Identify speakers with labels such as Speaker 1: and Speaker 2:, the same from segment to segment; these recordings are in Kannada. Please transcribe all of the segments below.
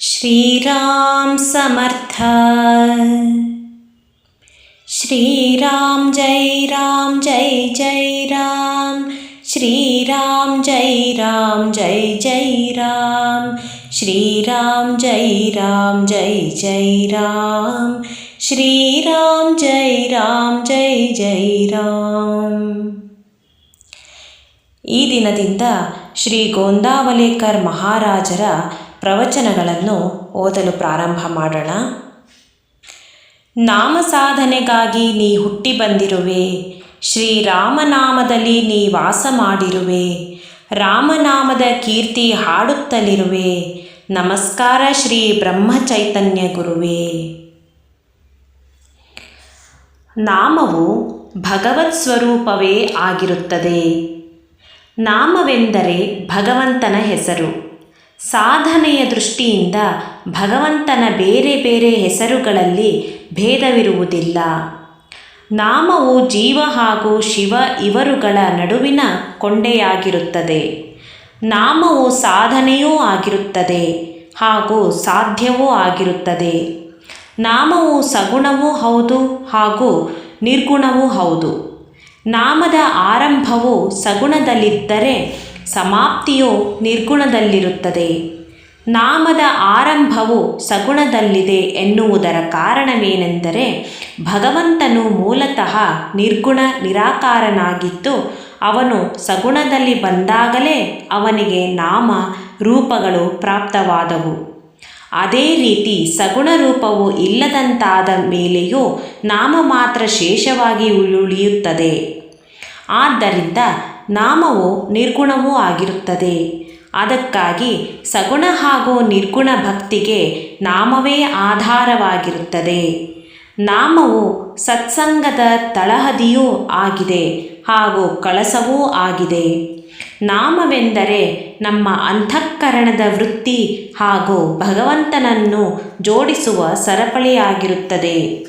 Speaker 1: श्रीराम समर्थ श्रीराम जय राम जय जय राम श्रीराम जय राम जय जय राम श्रीराम जय राम जय जय राम श्रीराम जय राम जय जय राम ಈ ದಿನದಿಂದ ಶ್ರೀ ಗೋಂದಾವಲೇಕರ್ ಮಹಾರಾಜರ ಪ್ರವಚನಗಳನ್ನು ಓದಲು ಪ್ರಾರಂಭ ಮಾಡೋಣ. ನಾಮ ಸಾಧನೆಗಾಗಿ ನೀ ಹುಟ್ಟಿ ಬಂದಿರುವೆ. ಶ್ರೀರಾಮನಾಮದಲ್ಲಿ ನೀ ವಾಸ ಮಾಡಿರುವೆ. ರಾಮನಾಮದ ಕೀರ್ತಿ ಹಾಡುತ್ತಲಿರುವೆ. ನಮಸ್ಕಾರ ಶ್ರೀ ಬ್ರಹ್ಮಚೈತನ್ಯ ಗುರುವೇ. ನಾಮವು ಭಗವತ್ ಸ್ವರೂಪವೇ ಆಗಿರುತ್ತದೆ. ನಾಮವೆಂದರೆ ಭಗವಂತನ ಹೆಸರು. ಸಾಧನೆಯ ದೃಷ್ಟಿಯಿಂದ ಭಗವಂತನ ಬೇರೆ ಬೇರೆ ಹೆಸರುಗಳಲ್ಲಿ ಭೇದವಿರುವುದಿಲ್ಲ. ನಾಮವು ಜೀವ ಹಾಗೂ ಶಿವ ಇವರುಗಳ ನಡುವಿನ ಕೊಂಡೆಯಾಗಿರುತ್ತದೆ. ನಾಮವು ಸಾಧನೆಯೂ ಆಗಿರುತ್ತದೆ ಹಾಗೂ ಸಾಧ್ಯವೂ ಆಗಿರುತ್ತದೆ. ನಾಮವು ಸಗುಣವೂ ಹೌದು ಹಾಗೂ ನಿರ್ಗುಣವೂ ಹೌದು. ನಾಮದ ಆರಂಭವು ಸಗುಣದಲ್ಲಿದ್ದರೆ ಸಮಾಪ್ತಿಯು ನಿರ್ಗುಣದಲ್ಲಿರುತ್ತದೆ. ನಾಮದ ಆರಂಭವು ಸಗುಣದಲ್ಲಿದೆ ಎನ್ನುವುದರ ಕಾರಣವೇನೆಂದರೆ ಭಗವಂತನು ಮೂಲತಃ ನಿರ್ಗುಣ ನಿರಾಕಾರನಾಗಿದ್ದು ಅವನು ಸಗುಣದಲ್ಲಿ ಬಂದಾಗಲೇ ಅವನಿಗೆ ನಾಮ ರೂಪಗಳು ಪ್ರಾಪ್ತವಾದವು. ಅದೇ ರೀತಿ ಸಗುಣ ರೂಪವು ಇಲ್ಲದಂತಾದ ಮೇಲೆಯೂ ನಾಮ ಮಾತ್ರ ಶೇಷವಾಗಿ ಉಳಿಯುತ್ತದೆ. ಆದ್ದರಿಂದ ನಾಮವು ನಿರ್ಗುಣವೂ ಆಗಿರುತ್ತದೆ. ಅದಕ್ಕಾಗಿ ಸಗುಣ ಹಾಗೂ ನಿರ್ಗುಣ ಭಕ್ತಿಗೆ ನಾಮವೇ ಆಧಾರವಾಗಿರುತ್ತದೆ. ನಾಮವು ಸತ್ಸಂಗದ ತಳಹದಿಯೂ ಆಗಿದೆ ಹಾಗೂ ಕಳಸವೂ ಆಗಿದೆ. ನಾಮವೆಂದರೆ ನಮ್ಮ ಅಂತಃಕರಣದ ವೃತ್ತಿ ಹಾಗೂ ಭಗವಂತನನ್ನು ಜೋಡಿಸುವ ಸರಪಳಿಯಾಗಿರುತ್ತದೆ.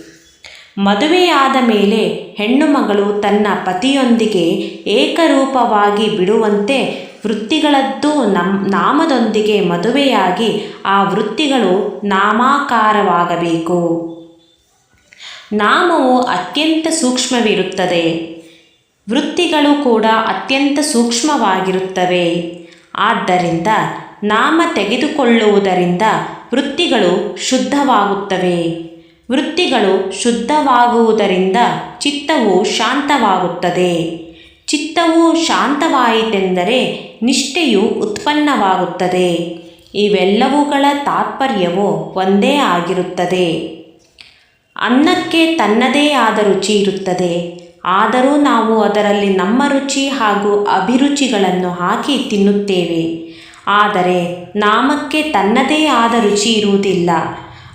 Speaker 1: ಮದುವೆಯಾದ ಮೇಲೆ ಹೆಣ್ಣು ಮಗಳು ತನ್ನ ಪತಿಯೊಂದಿಗೆ ಏಕರೂಪವಾಗಿ ಬಿಡುವಂತೆ ವೃತ್ತಿಗಳದ್ದು ನಮ್, ನಾಮದೊಂದಿಗೆ ಮದುವೆಯಾಗಿ ಆ ವೃತ್ತಿಗಳು ನಾಮಾಕಾರವಾಗಬೇಕು. ನಾಮವು ಅತ್ಯಂತ ಸೂಕ್ಷ್ಮವಿರುತ್ತದೆ. ವೃತ್ತಿಗಳು ಕೂಡ ಅತ್ಯಂತ ಸೂಕ್ಷ್ಮವಾಗಿರುತ್ತವೆ. ಆದ್ದರಿಂದ ನಾಮ ತೆಗೆದುಕೊಳ್ಳುವುದರಿಂದ ವೃತ್ತಿಗಳು ಶುದ್ಧವಾಗುತ್ತವೆ. ವೃತ್ತಿಗಳು ಶುದ್ಧವಾಗುವುದರಿಂದ ಚಿತ್ತವು ಶಾಂತವಾಗುತ್ತದೆ. ಚಿತ್ತವು ಶಾಂತವಾಯಿತೆಂದರೆ ನಿಷ್ಠೆಯು ಉತ್ಪನ್ನವಾಗುತ್ತದೆ. ಇವೆಲ್ಲವುಗಳ ತಾತ್ಪರ್ಯವು ಒಂದೇ ಆಗಿರುತ್ತದೆ. ಅನ್ನಕ್ಕೆ ತನ್ನದೇ ಆದ ರುಚಿ ಇರುತ್ತದೆ. ಆದರೂ ನಾವು ಅದರಲ್ಲಿ ನಮ್ಮ ರುಚಿ ಹಾಗೂ ಅಭಿರುಚಿಗಳನ್ನು ಹಾಕಿ ತಿನ್ನುತ್ತೇವೆ. ಆದರೆ ನಾಮಕ್ಕೆ ತನ್ನದೇ ಆದ ರುಚಿ ಇರುವುದಿಲ್ಲ.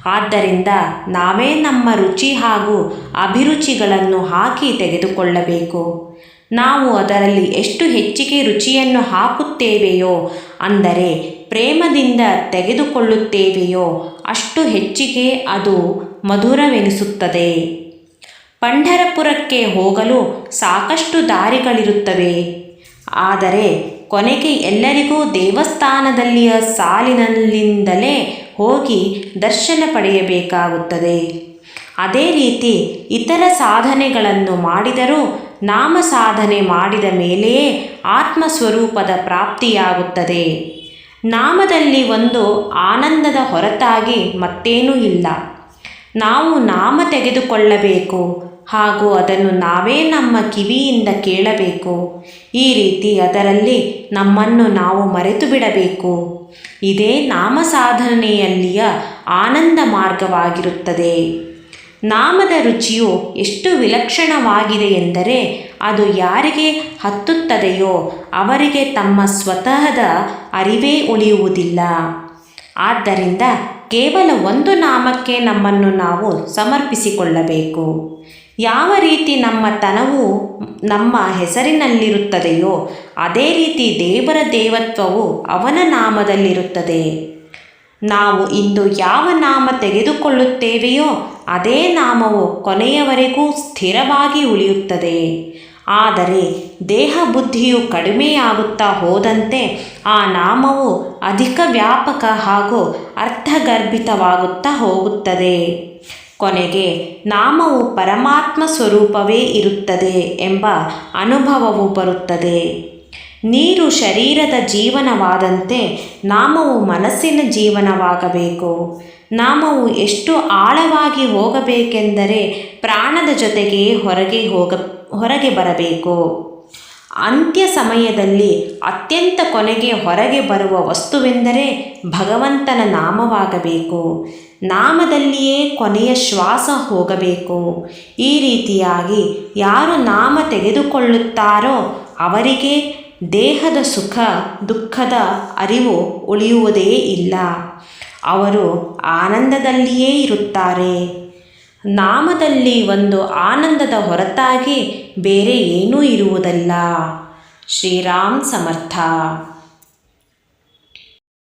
Speaker 1: ಆದ್ದರಿಂದ ನಾವೇ ನಮ್ಮ ರುಚಿ ಹಾಗೂ ಅಭಿರುಚಿಗಳನ್ನು ಹಾಕಿ ತೆಗೆದುಕೊಳ್ಳಬೇಕು. ನಾವು ಅದರಲ್ಲಿ ಎಷ್ಟು ಹೆಚ್ಚಿಗೆ ರುಚಿಯನ್ನು ಹಾಕುತ್ತೇವೆಯೋ, ಅಂದರೆ ಪ್ರೇಮದಿಂದ ತೆಗೆದುಕೊಳ್ಳುತ್ತೇವೆಯೋ, ಅಷ್ಟು ಹೆಚ್ಚಿಗೆ ಅದು ಮಧುರವೆನಿಸುತ್ತದೆ. ಪಂಢರಪುರಕ್ಕೆ ಹೋಗಲು ಸಾಕಷ್ಟು ದಾರಿಗಳಿರುತ್ತವೆ. ಆದರೆ ಕೊನೆಗೆ ಎಲ್ಲರಿಗೂ ದೇವಸ್ಥಾನದಲ್ಲಿಯ ಸಾಲಿನಲ್ಲಿಂದಲೇ ಹೋಗಿ ದರ್ಶನ ಪಡೆಯಬೇಕಾಗುತ್ತದೆ. ಅದೇ ರೀತಿ ಇತರ ಸಾಧನೆಗಳನ್ನು ಮಾಡಿದರೂ ನಾಮ ಸಾಧನೆ ಮಾಡಿದ ಮೇಲೆಯೇ ಆತ್ಮಸ್ವರೂಪದ ಪ್ರಾಪ್ತಿಯಾಗುತ್ತದೆ. ನಾಮದಲ್ಲಿ ಒಂದು ಆನಂದದ ಹೊರತಾಗಿ ಮತ್ತೇನೂ ಇಲ್ಲ. ನಾವು ನಾಮ ತೆಗೆದುಕೊಳ್ಳಬೇಕು ಹಾಗೂ ಅದನ್ನು ನಾವೇ ನಮ್ಮ ಕಿವಿಯಿಂದ ಕೇಳಬೇಕು. ಈ ರೀತಿ ಅದರಲ್ಲಿ ನಮ್ಮನ್ನು ನಾವು ಮರೆತು ಬಿಡಬೇಕು ಇದೇ ನಾಮ ಸಾಧನೆಯಲ್ಲಿಯ ಆನಂದ ಮಾರ್ಗವಾಗಿರುತ್ತದೆ. ನಾಮದ ರುಚಿಯು ಎಷ್ಟು ವಿಲಕ್ಷಣವಾಗಿದೆ ಎಂದರೆ ಅದು ಯಾರಿಗೆ ಹತ್ತುತ್ತದೆಯೋ ಅವರಿಗೆ ತಮ್ಮ ಸ್ವತಃದ ಅರಿವೇ ಉಳಿಯುವುದಿಲ್ಲ. ಆದ್ದರಿಂದ ಕೇವಲ ಒಂದು ನಾಮಕ್ಕೆ ನಮ್ಮನ್ನು ನಾವು ಸಮರ್ಪಿಸಿಕೊಳ್ಳಬೇಕು. ಯಾವ ರೀತಿ ನಮ್ಮ ತನವು ನಮ್ಮ ಹೆಸರಿನಲ್ಲಿರುತ್ತದೆಯೋ, ಅದೇ ರೀತಿ ದೇವರ ದೇವತ್ವವು ಅವನ ನಾಮದಲ್ಲಿರುತ್ತದೆ. ನಾವು ಇಂದು ಯಾವ ನಾಮ ತೆಗೆದುಕೊಳ್ಳುತ್ತೇವೆಯೋ, ಅದೇ ನಾಮವು ಕೊನೆಯವರೆಗೂ ಸ್ಥಿರವಾಗಿ ಉಳಿಯುತ್ತದೆ. ಆದರೆ ದೇಹ ಬುದ್ಧಿಯು ಕಡಿಮೆಯಾಗುತ್ತಾ ಹೋದಂತೆ ಆ ನಾಮವು ಅಧಿಕ ವ್ಯಾಪಕ ಹಾಗೂ ಅರ್ಥಗರ್ಭಿತವಾಗುತ್ತಾ ಹೋಗುತ್ತದೆ. ಕೊನೆಗೆ ನಾಮವು ಪರಮಾತ್ಮ ಸ್ವರೂಪವೇ ಇರುತ್ತದೆ ಎಂಬ ಅನುಭವವು ಬರುತ್ತದೆ. ನೀರು ಶರೀರದ ಜೀವನವಾದಂತೆ ನಾಮವು ಮನಸ್ಸಿನ ಜೀವನವಾಗಬೇಕು. ನಾಮವು ಎಷ್ಟು ಆಳವಾಗಿ ಹೋಗಬೇಕೆಂದರೆ ಪ್ರಾಣದ ಜೊತೆಗೆ ಹೊರಗೆ ಹೋಗ, ಹೊರಗೆ ಬರಬೇಕು. ಅಂತ್ಯ ಸಮಯದಲ್ಲಿ ಅತ್ಯಂತ ಕೊನೆಗೆ ಹೊರಗೆ ಬರುವ ವಸ್ತುವೆಂದರೆ ಭಗವಂತನ ನಾಮವಾಗಬೇಕು. ನಾಮದಲ್ಲಿಯೇ ಕೊನೆಯ ಶ್ವಾಸ ಹೋಗಬೇಕು. ಈ ರೀತಿಯಾಗಿ ಯಾರು ನಾಮ ತೆಗೆದುಕೊಳ್ಳುತ್ತಾರೋ ಅವರಿಗೆ ದೇಹದ ಸುಖ, ದುಃಖದ ಅರಿವು ಉಳಿಯುವುದೇ ಇಲ್ಲ. ಅವರು ಆನಂದದಲ್ಲಿಯೇ ಇರುತ್ತಾರೆ. ನಾಮದಲ್ಲಿ ಒಂದು ಆನಂದದ ಹೊರತಾಗಿ ಬೇರೆ ಏನೂ ಇರುವುದಲ್ಲ. ಶ್ರೀರಾಮ್ ಸಮರ್ಥ.